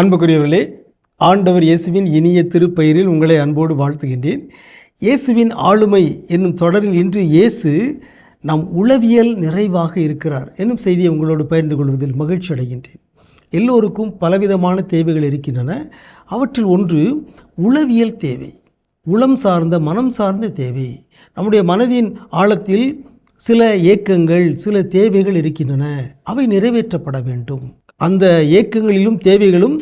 அன்புக்குரியவர்களே ஆண்டவர் இயேசுவின் இனிய திருப்பெயரில் உங்களை அன்போடு வாழ்த்துகின்றேன். இயேசுவின் ஆளுமை என்னும் தொடரில் இன்று இயேசு நம் உளவியல் நிறைவாக இருக்கிறார் என்னும் செய்தியை உங்களோடு பகிர்ந்து கொள்வதில் மகிழ்ச்சி அடைகின்றேன். எல்லோருக்கும் பலவிதமான தேவைகள் இருக்கின்றன. அவற்றில் ஒன்று உளவியல் தேவை உளம் சார்ந்த மனம் சார்ந்த தேவை. நம்முடைய மனதின் ஆழத்தில் சில ஏக்கங்கள் சில தேவைகள் இருக்கின்றன. அவை நிறைவேற்றப்பட வேண்டும். அந்த ஏக்கங்களிலும் தேவைகளும்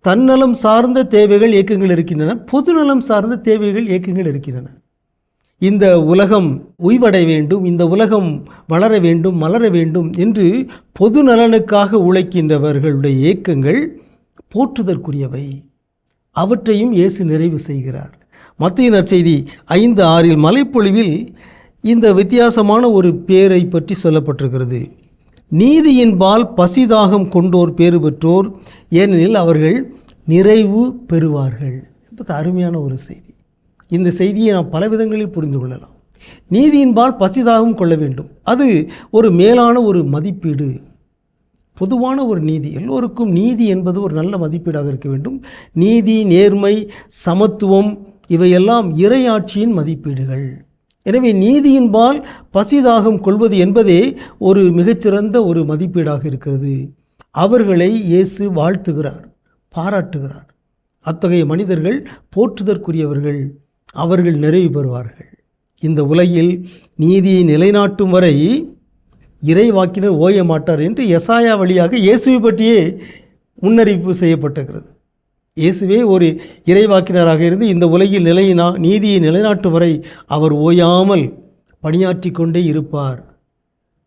தன்னலம் சார்ந்த தேவைகள் இயக்கங்கள் இருக்கின்றன. பொதுநலம் சார்ந்த தேவைகள் ஏக்கங்கள் இருக்கின்றன. இந்த உலகம் உய்வடைய வேண்டும் இந்த உலகம் வளர வேண்டும் மலர வேண்டும் என்று பொது நலனுக்காக உழைக்கின்றவர்களுடைய ஏக்கங்கள் போற்றுதற்குரியவை. அவற்றையும் இயேசு நிறைவு செய்கிறார். மத்திய நற்செய்தி ஐந்து ஆறில் மலைப்பொழிவில் இந்த வித்தியாசமான ஒரு பேரை பற்றி சொல்லப்பட்டிருக்கிறது. நீதியின்பால் பசிதாகம் கொண்டோர் பேறு பெற்றோர் ஏனெனில் அவர்கள் நிறைவு பெறுவார்கள். என்பது அருமையான ஒரு செய்தி. இந்த செய்தியை நாம் பல விதங்களில் புரிந்து கொள்ளலாம். நீதியின்பால் பசிதாகவும் கொள்ள வேண்டும். அது ஒரு மேலான ஒரு மதிப்பீடு. பொதுவான ஒரு நீதி. எல்லோருக்கும் நீதி என்பது ஒரு நல்ல மதிப்பீடாக இருக்க வேண்டும். நீதி நேர்மை சமத்துவம் இவையெல்லாம் இறையாட்சியின் மதிப்பீடுகள். எனவே நீதியின்பால் பசிதாகம் கொள்வது என்பதே ஒரு மிகச்சிறந்த ஒரு மதிப்பீடாக இருக்கிறது. அவர்களை இயேசு வாழ்த்துகிறார் பாராட்டுகிறார். அத்தகைய மனிதர்கள் போற்றுதற்குரியவர்கள் அவர்கள் நிறைவு பெறுவார்கள். இந்த உலகில் நீதியை நிலைநாட்டும் வரை இறைவாக்கினர் ஓய மாட்டார் என்று எசாயா வழியாக இயேசுவை பற்றியே முன்னறிவிப்பு செய்யப்பட்டிருக்கிறது. இயேசுவே ஒரு இறைவாக்கினராக இருந்து இந்த உலகில் நிலையினா நீதியை நிலைநாட்டும் வரை அவர் ஓயாமல் பணியாற்றி கொண்டே இருப்பார்.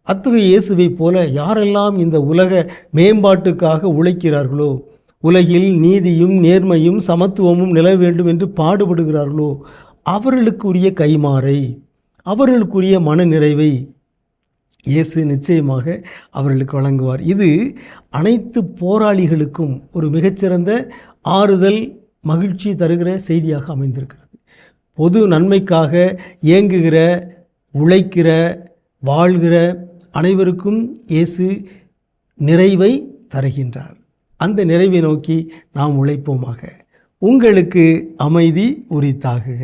அத்தகைய இயேசுவைப் போல யாரெல்லாம் இந்த உலக மேம்பாட்டுக்காக உழைக்கிறார்களோ உலகில் நீதியும் நேர்மையும் சமத்துவமும் நில வேண்டும் என்று பாடுபடுகிறார்களோ அவர்களுக்குரிய கைமாறை அவர்களுக்குரிய மனநிறைவை இயேசு நிச்சயமாக அவர்களுக்கு வழங்குவார். இது அனைத்து போராளிகளுக்கும் ஒரு மிகச்சிறந்த ஆறுதல் மகிழ்ச்சி தருகிற செய்தியாக அமைந்திருக்கிறது. பொது நன்மைக்காக இயங்குகிற உழைக்கிற வாழ்கிற அனைவருக்கும் இயேசு நிறைவை தருகின்றார். அந்த நிறைவை நோக்கி நாம் உழைப்போமாக. உங்களுக்கு அமைதி உரித்தாகுக.